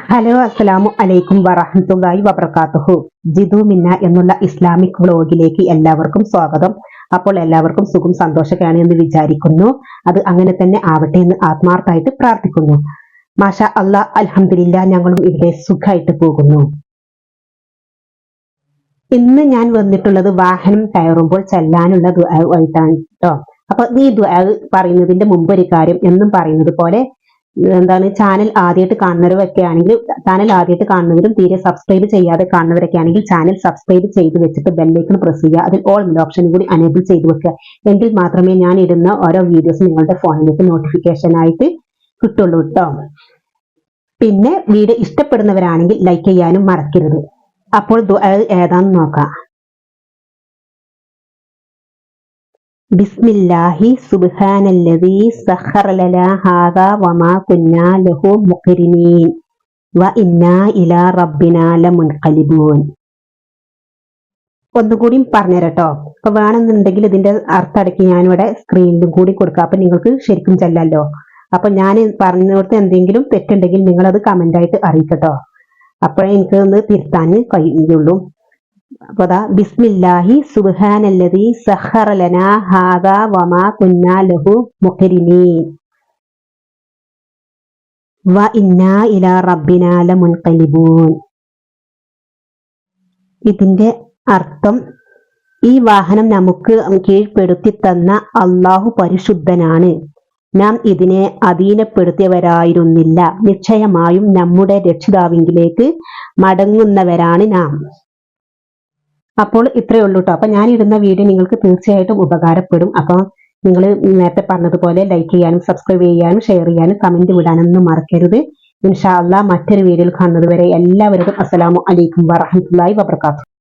Hello അസ്സലാമു അലൈക്കും വറഹ്മത്തുള്ളാഹി വബർക്കാത്തുഹു ജിതു മിന്ന എന്നുള്ള ഇസ്ലാമിക് വ്ളോഗിലേക്ക് എല്ലാവർക്കും സ്വാഗതം. അപ്പോൾ എല്ലാവർക്കും സുഖം സന്തോഷമൊക്കെയാണ് എന്ന് വിചാരിക്കുന്നു. അത് അങ്ങനെ തന്നെ ആവട്ടെ എന്ന് ആത്മാർത്ഥമായിട്ട് പ്രാർത്ഥിക്കുന്നു. മാഷ അള്ളാ അലഹമില്ല ഞങ്ങളും ഇവിടെ സുഖമായിട്ട് പോകുന്നു. ഇന്ന് ഞാൻ വന്നിട്ടുള്ളത് വാഹനം കയറുമ്പോൾ ചെല്ലാനുള്ള ദുആയിട്ടാണ് കേട്ടോ അപ്പൊ ഈ ദുആ പറയുന്നതിന്റെ മുമ്പ് ഒരു കാര്യം എന്നും പറയുന്നത് പോലെ എന്താണ് ചാനൽ ആദ്യമായിട്ട് കാണുന്നവരൊക്കെ ആണെങ്കിൽ ചാനൽ ആദ്യമായിട്ട് കാണുന്നവരും തീരെ സബ്സ്ക്രൈബ് ചെയ്യാതെ കാണുന്നവരൊക്കെ ആണെങ്കിൽ ചാനൽ സബ്സ്ക്രൈബ് ചെയ്ത് വെച്ചിട്ട് ബെല്ലൈക്കൺ പ്രസ് ചെയ്യുക. അതിൽ ഓൾ എന്ന ഓപ്ഷൻ കൂടി അനേബിൾ ചെയ്ത് വെക്കുക. എങ്കിൽ മാത്രമേ ഞാൻ ഇടുന്ന ഓരോ വീഡിയോസ് നിങ്ങളുടെ ഫോണിലേക്ക് നോട്ടിഫിക്കേഷൻ ആയിട്ട് കിട്ടുള്ളൂ കേട്ടോ പിന്നെ വീഡിയോ ഇഷ്ടപ്പെടുന്നവരാണെങ്കിൽ ലൈക്ക് ചെയ്യാനും മറക്കരുത്. അപ്പോൾ ദുആ ഏതാന്ന് നോക്കാം. ബിസ്മില്ലാഹി സുബ്ഹാനല്ലദീ സഖറ ലനാ ഹാദാ വമാ കുന്നാ ലഹു മുഖരിനീൻ. വ ഇന്നാ ഇലാ റബ്ബിനാ ലമുൻഖലിബൂൻ. ഒന്നുകൂടി പറഞ്ഞുതരട്ടോ. അപ്പൊ വേണമെന്നുണ്ടെങ്കിൽ ഇതിന്റെ അർത്ഥം അടക്കി ഞാനിവിടെ സ്ക്രീനിലും കൂടി കൊടുക്കാം. അപ്പൊ നിങ്ങൾക്ക് ശരിക്കും ചെല്ലല്ലോ. അപ്പൊ ഞാൻ പറഞ്ഞിടത്ത് എന്തെങ്കിലും തെറ്റുണ്ടെങ്കിൽ നിങ്ങൾ അത് കമന്റ് ആയിട്ട് അറിയിക്കട്ടോ. അപ്പോഴേ എനിക്ക് ഒന്ന് തിരുത്താൻ കഴിയുള്ളൂ. അപ്പൊ അതാ ബിസ്മില്ലാഹി സുബ്ഹാനല്ലദീ സഖറ ലനാ ഹാദാ വമാ കുന്നാ ലഹു മുഖരിമീൻ വ ഇന്നാ ഇലാ റബ്ബിനാല മുൻകലിബൂൻ ഇതിന്റെ അർത്ഥം ഈ വാഹനം നമുക്ക് കീഴ്പ്പെടുത്തി തന്ന അള്ളാഹു പരിശുദ്ധനാണ്. നാം ഇതിനെ അധീനപ്പെടുത്തിയവരായിരുന്നില്ല. നിശ്ചയമായും നമ്മുടെ രക്ഷിതാവിങ്കിലേക്ക് മടങ്ങുന്നവരാണ് നാം. അപ്പോൾ ഇത്രയേ ഉള്ളൂ കേട്ടോ ഞാൻ ഇടുന്ന വീഡിയോ നിങ്ങൾക്ക് തീർച്ചയായിട്ടും ഉപകാരപ്പെടും. അപ്പോൾ നിങ്ങൾ നേരത്തെ പറഞ്ഞതുപോലെ ലൈക്ക് ചെയ്യാനും സബ്സ്ക്രൈബ് ചെയ്യാനും ഷെയർ ചെയ്യാനും കമന്റ് വിടാനൊന്നും മറക്കരുത്. ഇൻഷാ അള്ളാ മറ്റൊരു വീഡിയോയിൽ കാണുന്നതുവരെ എല്ലാവർക്കും അസ്സലാമു അലൈക്കും വറഹമത്തുള്ളാഹി വബർക്കാത്തു